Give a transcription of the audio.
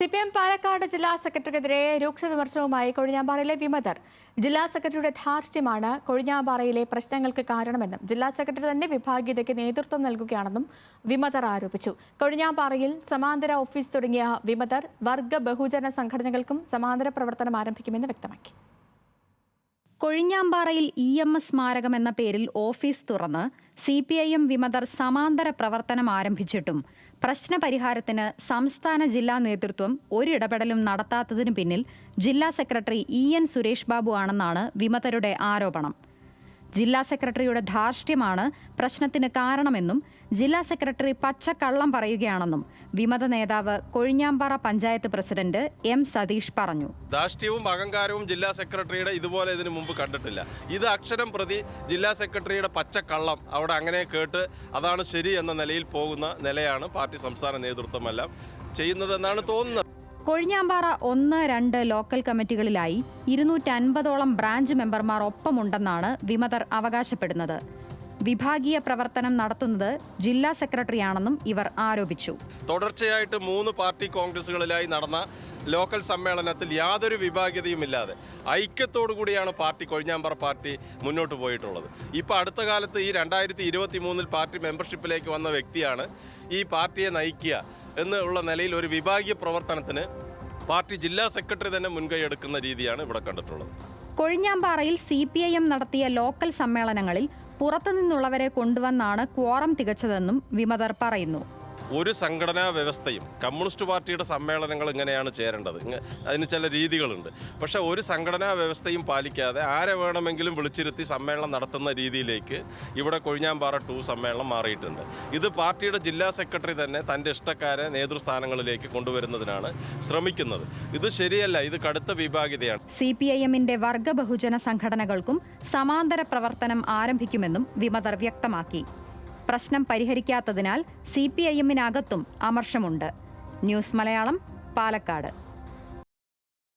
C P M Palakkad ജില്ലാ സെക്രട്ടറിക്കെതിരെ രൂക്ഷ വിമർശനവുമായി കൊഴിഞ്ഞാമ്പാറയിലെ വിമതർ. ജില്ലാ സെക്രട്ടറിയുടെ ധാർഷ്ട്യമാണ് കൊഴിഞ്ഞാമ്പാറയിലെ പ്രശ്നങ്ങൾക്ക് കാരണമെന്നും ജില്ലാ സെക്രട്ടറി തന്നെ വിഭാഗീയതയ്ക്ക് നേതൃത്വം നൽകുകയാണെന്നും വിമതർ ആരോപിച്ചു. കൊഴിഞ്ഞാമ്പാറയിൽ സമാന്തര ഓഫീസ് തുടങ്ങിയ വിമതർ വർഗ ബഹുജന സംഘടനകൾക്കും സമാന്തര പ്രവർത്തനം ആരംഭിക്കുമെന്ന് വ്യക്തമാക്കി. കൊഴിഞ്ഞാമ്പാറയിൽ ഇ എം എസ് സ്മാരകം എന്ന പേരിൽ ഓഫീസ് തുറന്ന് സി പി ഐ എം വിമതർ സമാന്തര പ്രവർത്തനം ആരംഭിച്ചിട്ടും പ്രശ്നപരിഹാരത്തിന് സംസ്ഥാന ജില്ലാ നേതൃത്വം ഒരിടപെടലും നടത്താത്തതിനു പിന്നിൽ ജില്ലാ secretary E N Suresh Babu ആണെന്നാണ് വിമതരുടെ ആരോപണം. ജില്ലാ സെക്രട്ടറിയുടെ ധാർഷ്ട്യമാണ് പ്രശ്നത്തിന് കാരണമെന്നും ജില്ലാ സെക്രട്ടറി പച്ചക്കള്ളം പറയുകയാണെന്നും വിമത നേതാവ് കൊഴിഞ്ഞാമ്പാറ പഞ്ചായത്ത് പ്രസിഡന്റ് എം സതീഷ് പറഞ്ഞു. ധാർഷ്ട്യവും അഹങ്കാരവും ജില്ലാ സെക്രട്ടറിയുടെ ഇതുപോലെ ഇതിനു മുമ്പ് കണ്ടിട്ടില്ല. ഇത് അക്ഷരം പ്രതി ജില്ലാ സെക്രട്ടറിയുടെ പച്ചക്കള്ളം അവിടെ അങ്ങനെ കേട്ട് അതാണ് ശരി എന്ന നിലയിൽ പോകുന്ന നിലയാണ് പാർട്ടി സംസ്ഥാന നേതൃത്വമെല്ലാം ചെയ്യുന്നതെന്നാണ് തോന്നുന്നത്. കൊഴിഞ്ഞാമ്പാറ ഒന്ന് രണ്ട് ലോക്കൽ കമ്മിറ്റികളിലായി ഇരുന്നൂറ്റൻപതോളം ബ്രാഞ്ച് മെമ്പർമാർ ഒപ്പമുണ്ടെന്നാണ് വിമതർ അവകാശപ്പെടുന്നത്. വിഭാഗീയ പ്രവർത്തനം നടത്തുന്നത് ജില്ലാ സെക്രട്ടറിയാണെന്നും ഇവർ ആരോപിച്ചു. തുടർച്ചയായിട്ട് മൂന്ന് പാർട്ടി കോൺഗ്രസുകളിലായി നടന്ന ലോക്കൽ സമ്മേളനത്തിൽ യാതൊരു വിഭാഗീയതയുമില്ലാതെ ഐക്യത്തോടു കൂടിയാണ് പാർട്ടി കൊഴിഞ്ഞാമ്പറ പാർട്ടി മുന്നോട്ട് പോയിട്ടുള്ളത്. ഇപ്പോൾ അടുത്ത കാലത്ത് ഈ രണ്ടായിരത്തി ഇരുപത്തി മൂന്നിൽ പാർട്ടി മെമ്പർഷിപ്പിലേക്ക് വന്ന വ്യക്തിയാണ് ഈ പാർട്ടിയെ നയിക്കുക എന്നുള്ള നിലയിൽ ഒരു വിഭാഗീയ പ്രവർത്തനത്തിന് പാർട്ടി ജില്ലാ സെക്രട്ടറി തന്നെ മുൻകൈ എടുക്കുന്ന രീതിയാണ് ഇവിടെ കണ്ടിട്ടുള്ളത്. കൊഴിഞ്ഞാമ്പാറയിൽ സി പി ഐ എം നടത്തിയ ലോക്കൽ സമ്മേളനങ്ങളിൽ പുറത്തുനിന്നുള്ളവരെ കൊണ്ടുവന്നാണ് ക്വാറം തികച്ചതെന്നും വിമതർ പറയുന്നു. ഒരു സംഘടനാ വ്യവസ്ഥയും കമ്മ്യൂണിസ്റ്റ് പാർട്ടിയുടെ സമ്മേളനങ്ങൾ ഇങ്ങനെയാണ് ചേരേണ്ടത്. അതിന് ചില രീതികളുണ്ട്. പക്ഷേ ഒരു സംഘടനാ വ്യവസ്ഥയും പാലിക്കാതെ ആരെ വേണമെങ്കിലും വിളിച്ചിരുത്തി സമ്മേളനം നടത്തുന്ന രീതിയിലേക്ക് ഇവിടെ കൊഴിഞ്ഞാമ്പാറ ടു സമ്മേളനം മാറിയിട്ടുണ്ട്. ഇത് പാർട്ടിയുടെ ജില്ലാ സെക്രട്ടറി തന്നെ തന്റെ ഇഷ്ടക്കാരെ നേതൃസ്ഥാനങ്ങളിലേക്ക് കൊണ്ടുവരുന്നതിനാണ് ശ്രമിക്കുന്നത്. ഇത് ശരിയല്ല ഇത് കടുത്ത വിഭാഗിതയാണ്. സി പി ഐ എമ്മിന്റെ വർഗ ബഹുജന സംഘടനകൾക്കും സമാന്തര പ്രവർത്തനം ആരംഭിക്കുമെന്നും വിമതർ വ്യക്തമാക്കി. പ്രശ്നം പരിഹരിക്കാത്തതിനാൽ സി പി ഐ എമ്മിനകത്തും അമർഷമുണ്ട്. ന്യൂസ് മലയാളം പാലക്കാട്.